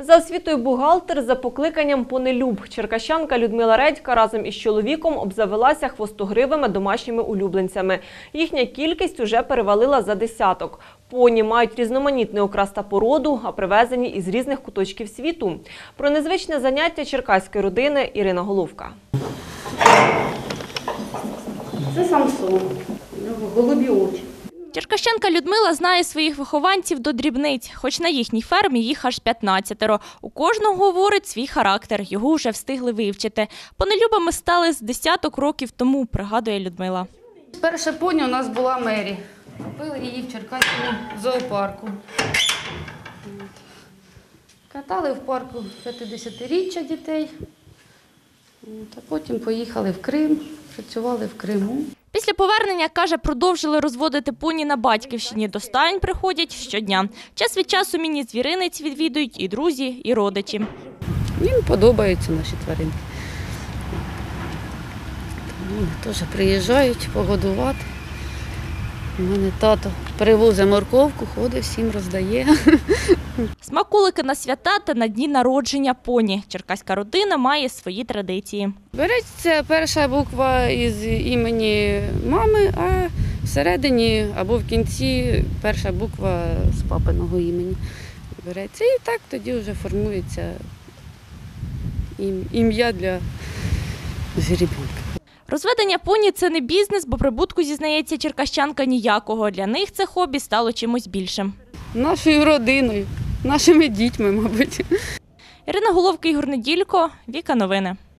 За освітою бухгалтер за покликанням понелюб. Черкащанка Людмила Редька разом із чоловіком обзавелася хвостогривими домашніми улюбленцями. Їхня кількість уже перевалила за десяток. Поні мають різноманітний окрас та породу, а привезені із різних куточків світу. Про незвичне заняття черкаської родини Ірина Головка. Це Самсон. Черкащенка Людмила знає своїх вихованців до дрібниць, хоч на їхній фермі їх аж 15. У кожного говорить свій характер, його вже встигли вивчити. Понелюбами стали з десяток років тому, пригадує Людмила. Перша поні у нас була Мері. Купили її в Черкаському зоопарку. Катали в парку 50-річчя дітей. От, А потім поїхали в Крим, працювали в Криму. Після повернення, каже, продовжили розводити поні на батьківщині. До стань приходять щодня. Час від часу міні-звіринець відвідують і друзі, і родичі. Їм подобаються наші тваринки. Вони теж приїжджають погодувати. У мене тато привозить морковку, ходить, всім роздає. Смаколики на свята та на дні народження поні. Черкаська родина має свої традиції. Береться перша буква із імені мами, а всередині або в кінці перша буква з папиного імені береться. І так тоді вже формується ім'я для жеребенка. Розведення поні це не бізнес, бо прибутку зізнається черкащанка ніякого. Для них це хобі стало чимось більшим. Нашою родиною, нашими дітьми, мабуть. Ірина Головка, Ігор Неділько, Віка Новини.